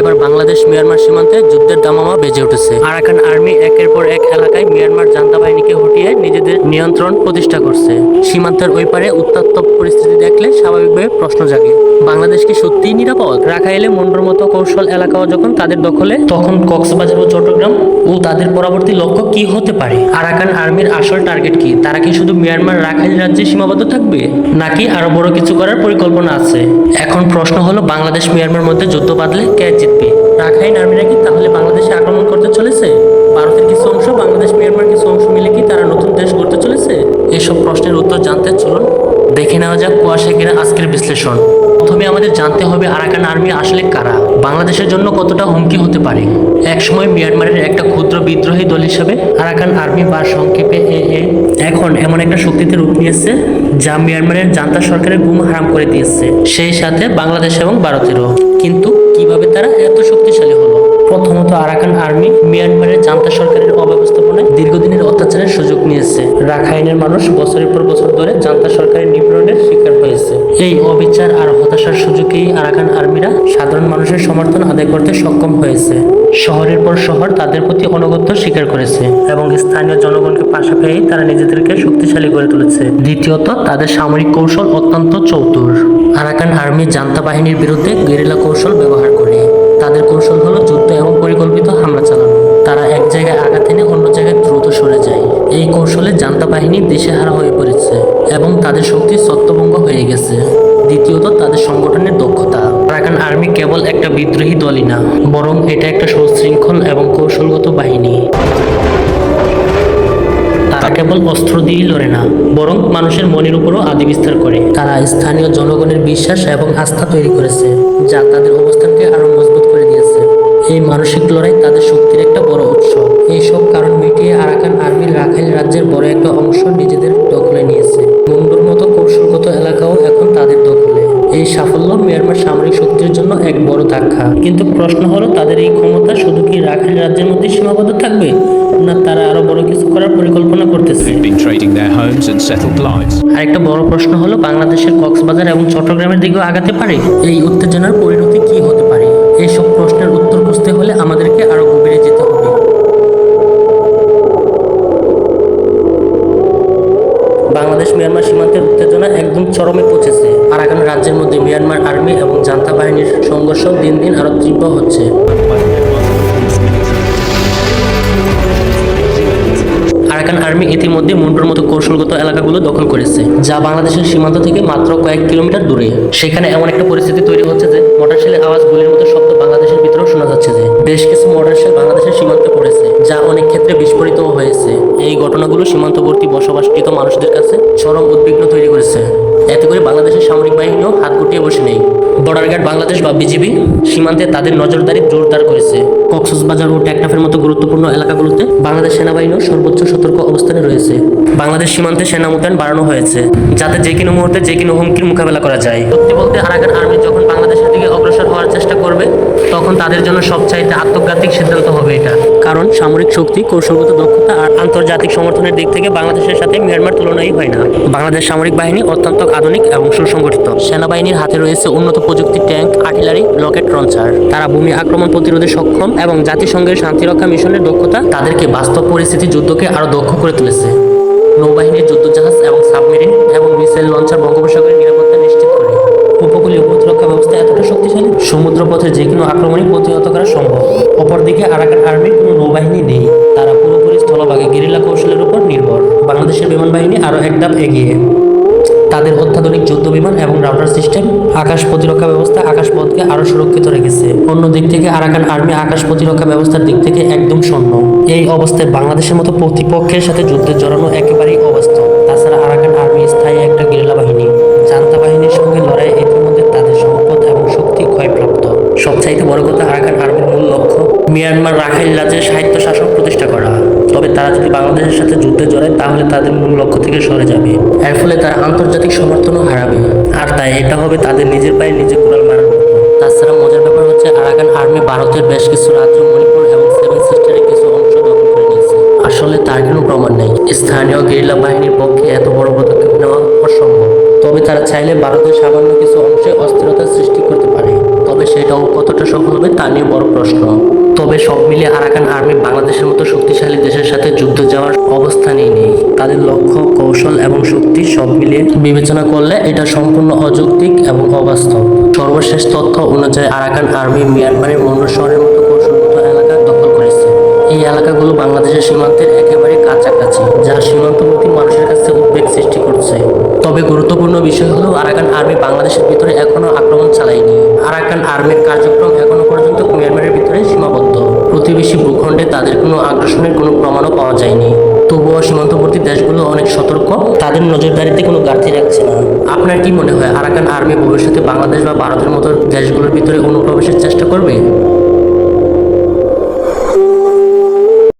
এবার বাংলাদেশ মিয়ানমার সীমান্তে যুদ্ধের দামামা বেজে উঠেছে। আরাকান আর্মি একের পর এক এলাকায় মিয়ানমার জান্তা বাহিনীকে হটিয়ে নিজেদের নিয়ন্ত্রণ প্রতিষ্ঠা করছে। সীমান্তের ওই পারে উত্তপ্ত পরিস্থিতি দেখলে স্বাভাবিকভাবে প্রশ্ন জাগে, বাংলাদেশ কি সত্যিই নিরাপদ? রাখাইলে মন্ডর মতো কৌশল এলাকাও যখন তাদের দখলে, তখন কক্সবাজার ও চট্টগ্রাম ও তাদের পরবর্তী লক্ষ্য কি হতে পারে? আরাকান আর্মির আসল টার্গেট কি? তারা কি শুধু মিয়ানমার রাখাইল রাজ্যে সীমাবদ্ধ থাকবে, নাকি আরও বড় কিছু করার পরিকল্পনা আছে? এখন প্রশ্ন হলো, বাংলাদেশ মিয়ানমার মধ্যে যুদ্ধ বাঁধলে কে জিতবে রাখাইন আর্মিরা কি তাহলে বাংলাদেশে আক্রমণ করতে চলেছে? ভারতের কিছু অংশ, বাংলাদেশ, মিয়ানমার কিছু অংশ মিলে কি তারা নতুন দেশ গড়তে চলেছে? এসব প্রশ্নের উত্তর জানতে চলুন। দেখে নেওয়া যাক কুয়াশা কিনা আজকের বিশ্লেষণ। প্রথমে আমাদের জানতে হবে আরাকান আর্মি আসলে কারা। বাংলাদেশের জন্য কতটা হুমকি হতে পারে? একসময় মিয়ানমারের একটা ক্ষুদ্র বিদ্রোহী দল হিসেবে আরাকান আর্মি বা সংক্ষেপে এ এ এখন এমন একটা শক্তিতে রূপ নিয়েছে যা মিয়ানমারের জান্তা সরকারের গুম হারাম করে দিয়েছে। সেই সাথে বাংলাদেশ এবং ভারতেরও। কিন্তু কীভাবে তারা এত শক্তিশালী হলো? প্রথমত আরাকান আর্মি মিয়ানমারের জান্তা সরকারের অব্যবস্থাপনায় নিয়েছে রাখাইনের মানুষ বছরের পর বছর ধরে জান্তা সরকারের নিপীড়নের শিকার হয়েছে। এই অবিচার আর হতাশার সুযোগেই আরাকান আর্মিরা সাধারণ মানুষের সমর্থন আদায় করতে সক্ষম হয়েছে। শহরের পর শহর তাদের প্রতি অনগত্য স্বীকার করেছে এবং স্থানীয় জনগণকে পাশে পেয়েই তারা নিজেদেরকে শক্তিশালী করে তুলেছে। দ্বিতীয়ত, তাদের সামরিক কৌশল অত্যন্ত চতুর। আরাকান আর্মি জান্তা বাহিনীর বিরুদ্ধে গেরিলা কৌশল ব্যবহার করে। তাদের কৌশল হলো যুদ্ধ এবং পরিকল্পিত হামলা চালানো। কৌশলে জান্তা বাহিনী দিশেহারা হয়ে পড়েছে এবং তাদের শক্তি সত্যভঙ্গ হয়ে গেছে। দ্বিতীয়ত, তাদের সংগঠনের দক্ষতা। আরাকান আর্মি কেবল একটা বিদ্রোহী দলই না, বরং এটা একটা সুশৃঙ্খল এবং কৌশলগত বাহিনী। তারা কেবল অস্ত্র দিয়েই লড়ে না, বরং মানুষের মনের উপরও আদি বিস্তার করে। তারা স্থানীয় জনগণের বিশ্বাস এবং আস্থা তৈরি করেছে, যা তাদের অবস্থানকে আরও মানসিক লড়াই তাদের শক্তির একটা বড় উৎস। এই সব কারণ মিটিয়ে আরাকান আর্মির রাখাইল রাজ্যের বড় একটা অংশ নিজেদের দখলে নিয়েছে। মুন্ডুর মতো কৌশলগত এলাকাও এখন তাদের দখলে। এই সাফল্য মিয়ানমার সামরিক শক্তির জন্য এক বড় ধাক্কা। কিন্তু প্রশ্ন হলো তাদের এই ক্ষমতা শুধু কি রাখাইল রাজ্যের মধ্যে সীমাবদ্ধ থাকবে না তারা আরও বড় কিছু করার পরিকল্পনা করতেছে. আরেকটা বড় প্রশ্ন হলো বাংলাদেশের কক্সবাজার এবং চট্টগ্রামের দিকেও আগাতে পারে? এই উত্তেজনার পরিণতি কি হতে পারে? এইসব প্রশ্নের হলে আমাদেরকে আরও গভীরে যেতে হবে। বাংলাদেশ, মিয়ানমার সীমান্তের উত্তেজনা একদম চরমে পৌঁছেছে। আরাকান রাজ্যের মধ্যে মিয়ানমার আর্মি এবং জান্তা বাহিনীর সংঘর্ষ দিন দিন আরও তীব্র হচ্ছে। আরাকান আর্মি ইতিমধ্যে মুন্ডুর মতো কৌশলগত এলাকাগুলো দখল করেছে, যা বাংলাদেশের সীমান্ত থেকে মাত্র কয়েক কিলোমিটার দূরে। সেখানে এমন একটা পরিস্থিতি তৈরি হচ্ছে যে মোটর শেলের আওয়াজ গুলির মতো শব্দ বাংলাদেশের ভিতরেও শোনা যাচ্ছে যে, বেশ কিছু মোটর শেল বাংলাদেশের সীমান্তে পড়েছে, যা অনেক ক্ষেত্রে বিস্ফোরিতও হয়েছে। এই ঘটনাগুলো সীমান্তবর্তী বসবাসকৃত মানুষদের কাছে চরম উদ্বিগ্ন তৈরি করেছে। এতে করে বাংলাদেশের সামরিক বাহিনীও হাত গুটিয়ে বসে নেই। বর্ডার গার্ড বাংলাদেশ বা বিজিবি সীমান্তে তাদের নজরদারি জোরদার করেছে। কক্সবাজার ও টেকনাফের মতো গুরুত্বপূর্ণ এলাকাগুলোতে বাংলাদেশ সেনাবাহিনীও সর্বোচ্চ সতর্ক অবস্থানে রয়েছে। বাংলাদেশ সীমান্তে সেনা মোতায়েন বাড়ানো হয়েছে, যাতে যে কোনো মুহূর্তে যে কোনো হুমকির মোকাবেলা করা যায়। সত্যি বলতে আরাকান আর্মি যখন বাংলাদেশের দিকে অগ্রসর হওয়ার চেষ্টা করবে তখন তাদের জন্য সবচাইতে আত্মঘাতিক সিদ্ধান্ত হবে এটা। কারণ সামরিক শক্তি, কৌশলগত দক্ষতা আর আন্তর্জাতিক সমর্থনের দিক থেকে বাংলাদেশের সাথে মিয়ানমার তুলনাই হয় না। বাংলাদেশ সামরিক বাহিনী অত্যন্ত আধুনিক এবং সুসংগঠিত। সেনাবাহিনীর হাতে রয়েছে উন্নত প্রযুক্তি ট্যাঙ্ক, আর্টিলারি, রকেট লঞ্চার। তারা ভূমি আক্রমণ প্রতিরোধে সক্ষম এবং জাতিসংঘের শান্তিরক্ষা মিশনের দক্ষতা তাদেরকে বাস্তব পরিস্থিতি যুদ্ধকে আরও দক্ষ করে তুলেছে। নৌবাহিনীর যুদ্ধজাহাজ এবং সাবমেরিন এবং মিসাইল লঞ্চার বঙ্গোপসাগরের নিরাপত্তা নিশ্চিত করে। উপকূলীয় প্রতিরক্ষা ব্যবস্থা এতটা শক্তিশালী? সমুদ্র পথে যে কোনো আক্রমণই প্রতিহত করা সম্ভব। অপরদিকে আরাকান আর্মির কোনো নৌবাহিনী নেই। তারা পুরোপুরি স্থলভাগে গেরিলা কৌশলের উপর নির্ভর। বাংলাদেশের বিমান বাহিনী আরও এক ধাপ এগিয়ে। তাদের অত্যাধুনিক যুদ্ধ বিমান এবং রাউটার সিস্টেম আকাশ প্রতিরক্ষা ব্যবস্থা আকাশপথকে আরও সুরক্ষিত রেখেছে। অন্য দিক থেকে আরাকান আর্মি আকাশ প্রতিরক্ষা ব্যবস্থার দিক থেকে একদম শূন্য। এই অবস্থায় বাংলাদেশের মতো প্রতিপক্ষের সাথে যুদ্ধে জড়ানো একেবারেই রাজ্যের সাহিত্য শাসন প্রতিষ্ঠা করা। তবে তারা যদি বাংলাদেশের সাথে যুদ্ধে জড়ায়, তাহলে তাদের মূল লক্ষ্য থেকে সরে যাবে। এর ফলে তারা আন্তর্জাতিক সমর্থনও হারাবে। আর তাই এটা হবে তাদের নিজের পায়ে নিজে কুড়াল মারার তাছাড়া মজার ব্যাপার হচ্ছে, আরাকান আর্মি ভারতের বেশ কিছু রাজ্য মণিপুর এবং সেভেন সিস্টারের কিছু অংশ দখল করে নিয়েছে। আসলে তার কোনো প্রমাণ নেই। স্থানীয় গেরিলা বাহিনীর পক্ষে এত বড় পদক্ষেপ নেওয়া অসম্ভব। তবে তারা চাইলে ভারতের সামান্য কিছু অংশে অস্থিরতা সৃষ্টি করতে পারে। তবে সেটাও কতটা সফল হবে, তা নিয়ে বড় প্রশ্ন। তবে সব মিলিয়ে আরাকান আর্মি বাংলাদেশের মতো শক্তিশালী দেশের সাথে যুদ্ধ যাওয়ার অবস্থানেই নেই। তাদের লক্ষ্য, কৌশল এবং শক্তি সব মিলিয়ে বিবেচনা করলে এটা সম্পূর্ণ অযৌক্তিক এবং অবাস্তব। সর্বশেষ তথ্য অনুযায়ী আরাকান আর্মি মিয়ানমারের মন্ডল শহরের মতো কৌশলগত এলাকা দখল করেছে। এই এলাকাগুলো বাংলাদেশের সীমান্তের একেবারে কাছাকাছি, যা সীমান্তবর্তী মানুষের কাছে উদ্বেগ সৃষ্টি করছে। তবে গুরুত্বপূর্ণ বিষয় হলো, আরাকান আর্মি বাংলাদেশের ভিতরে এখনও আক্রমণ চালায়নি। আরাকান আর্মির কার্যক্রম প্রতিবেশী ভূখণ্ডে তাদের কোনো আগ্রাসনের কোনো প্রমাণও পাওয়া যায়নি। তবুও সীমান্তবর্তী দেশগুলো অনেক সতর্ক, তাদের নজরদারিতে কোনো ঘাটতি রাখছে না। আপনার কি মনে হয়, আরাকান আর্মি ভবিষ্যতে বাংলাদেশ বা ভারতের মতো দেশগুলোর ভিতরে অনুপ্রবেশের চেষ্টা করবে?